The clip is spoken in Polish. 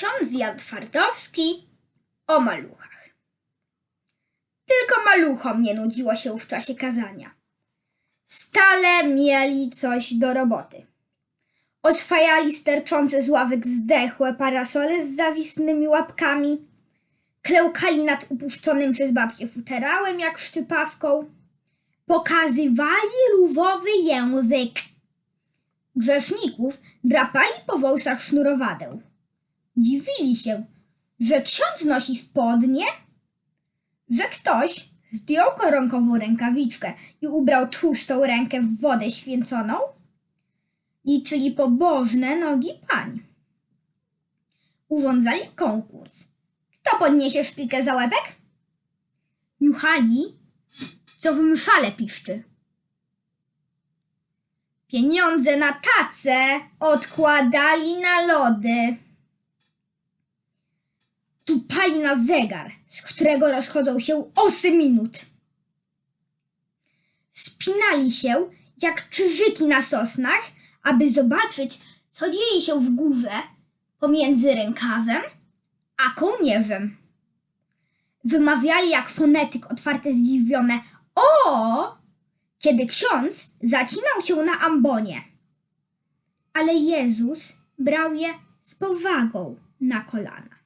Ksiądz Jan Twardowski o maluchach. Tylko maluchom nie nudziło się w czasie kazania. Stale mieli coś do roboty. Oswajali sterczące z ławek zdechłe parasole z zawisnymi łapkami, klełkali nad upuszczonym przez babcię futerałem jak szczypawką, pokazywali różowy język. Grzeszników drapali po wąsach sznurowadeł. Dziwili się, że ksiądz nosi spodnie, że ktoś zdjął koronkową rękawiczkę i ubrał tłustą rękę w wodę święconą. Liczyli pobożne nogi pań. Urządzali konkurs. Kto podniesie szpilkę za łebek? Niuchali, co w mszale piszczy. Pieniądze na tacę odkładali na lody. Tupali na zegar, z którego rozchodzą się osy minut. Spinali się jak czyżyki na sosnach, aby zobaczyć, co dzieje się w górze pomiędzy rękawem a kołnierzem. Wymawiali jak fonetyk otwarte zdziwione o, kiedy ksiądz zacinał się na ambonie. Ale Jezus brał je z powagą na kolana.